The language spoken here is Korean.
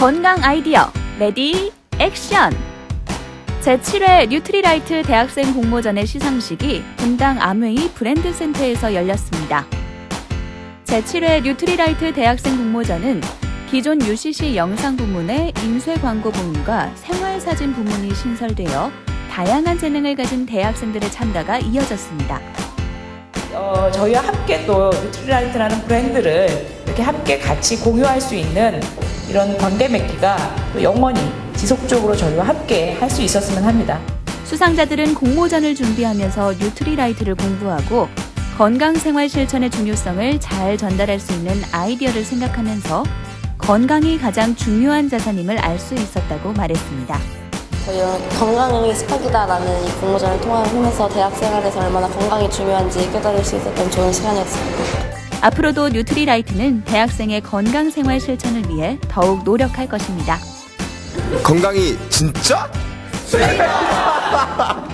건강 아이디어 레디 액션 제7회 뉴트리라이트 대학생 공모전의 시상식이 분당 암웨이 브랜드 센터에서 열렸습니다. 제7회 뉴트리라이트 대학생 공모전은 기존 UCC 영상 부문의 인쇄 광고 부문과 생활 사진 부문이 신설되어 다양한 재능을 가진 대학생들의 참가가 이어졌습니다. 어, 저희와 함께 또 뉴트리라이트라는 브랜드를 이렇게 함께 같이 공유할 수 있는 이런 관계 맺기가 또 영원히 지속적으로 저희와 함께 할 수 있었으면 합니다. 수상자들은 공모전을 준비하면서 뉴트리라이트를 공부하고 건강 생활 실천의 중요성을 잘 전달할 수 있는 아이디어를 생각하면서 건강이 가장 중요한 자산임을 알 수 있었다고 말했습니다. 저희는 건강이 습학이다라는 이 공모전을 통하면서 대학 생활에서 얼마나 건강이 중요한지 깨달을 수 있었던 좋은 시간이었습니다. 앞으로도 뉴트리라이트는 대학생의 건강 생활 실천을 위해 더욱 노력할 것입니다. 건강이 진짜?